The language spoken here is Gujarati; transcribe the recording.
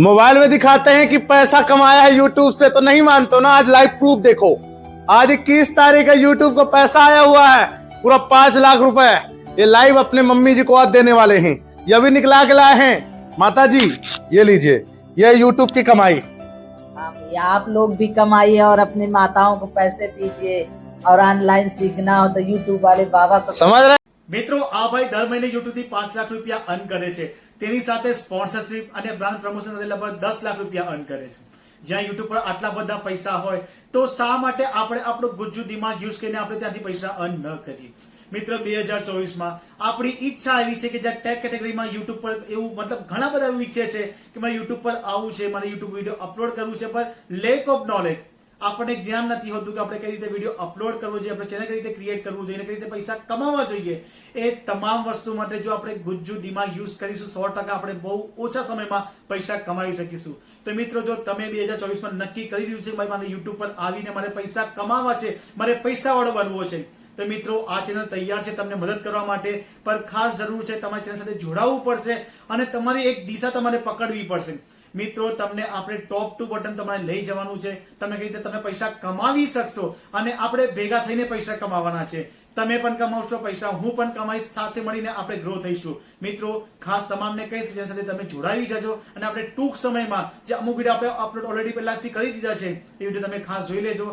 मोबाइल में दिखाते हैं कि पैसा कमाया है यूट्यूब से तो नहीं मानते ना? आज लाइव प्रूफ देखो। आज इक्कीस तारीख है यूट्यूब को पैसा आया हुआ है। पूरा पाँच लाख रुपए। ये लाइव अपने मम्मी जी को आज देने वाले हैं। ये भी निकला के लाए हैं। माता जी ये लीजिए। ये यूट्यूब की कमाई। हाँ आप लोग भी कमाइए और अपनी माताओं को पैसे दीजिए और ऑनलाइन सीखना हो तो यूट्यूब वाले बाबा को समझ रहे મિત્રો, આ ભાઈ દર મહિને યુટ્યુબથી પાંચ લાખ રૂપિયા અર્ન કરે છે. તેની સાથે સ્પોન્સરશિપ અને બ્રાન્ડ પ્રમોશન લગભગ દસ લાખ રૂપિયા અર્ન કરે છે. જ્યાં યુટ્યુબ પર આટલા બધા પૈસા હોય, તો શા માટે આપણે આપણું ગુજ્જુ દિમાગ યુઝ કરીને આપણે ત્યાંથી પૈસા અર્ન ન કરીએ? મિત્ર, બે હજાર ચોવીસમાં આપણી ઈચ્છા એવી છે કે જ્યાં ટેક કેટેગરીમાં યુટ્યુબ પર એવું મતલબ ઘણા બધા એવું ઈચ્છે છે કે મારે યુટ્યુબ પર આવવું છે, મારે યુટ્યુબ વીડિયો અપલોડ કરવું છે, પણ લેક ઓફ નોલેજ આપણને જ્ઞાન નથી હોતું કે આપણે કઈ રીતે વીડિયો અપલોડ કરવો જોઈએ, આપણે ચેનલ કઈ રીતે ક્રિએટ કરવું જોઈએ કઈ રીતે પૈસા કમાવા જોઈએ, એ તમામ વસ્તુ માટે જો આપણે ગુજ્જુ દિમાગ યુઝ કરીશું, સો ટકા આપણે બહુ ઓછા સમયમાં પૈસા કમાવી શકીશું. તો મિત્રો, જો તમે બે હજાર ચોવીસમાં નક્કી કરી દીધું છે ભાઈ, મારે યુટ્યુબ પર આવીને મારે પૈસા કમાવા છે, મારે પૈસા વાળો બનવો છે તો મિત્રો, આ ચેનલ તૈયાર છે તમને મદદ કરવા માટે, પર ખાસ જરૂર છે તમારી ચેનલ સાથે જોડાવવું પડશે અને તમારી એક દિશા તમારે પકડવી પડશે. મિત્રો, તમને આપણે ટોપ ટુ બટન તમારે લઈ જવાનું છે. તમે કઈ રીતે તમે પૈસા કમાવી શકશો અને આપણે ભેગા થઈને પૈસા કમાવાના છે. તમે પણ કમાવશો, પૈસા હું પણ કમાઈશ, સાથે મળીને આપણે ગ્રો થઈશું. મિત્રો, ખાસ તમામને કહીશ કે જેના સાથે તમે જોડાવી જજો અને આપણે ટૂંક સમયમાં જે અમુક વીડિયો આપણે અપલોડ ઓલરેડી પહેલાથી કરી દીધા છે, એ વીડિયો તમે ખાસ જોઈ લેજો.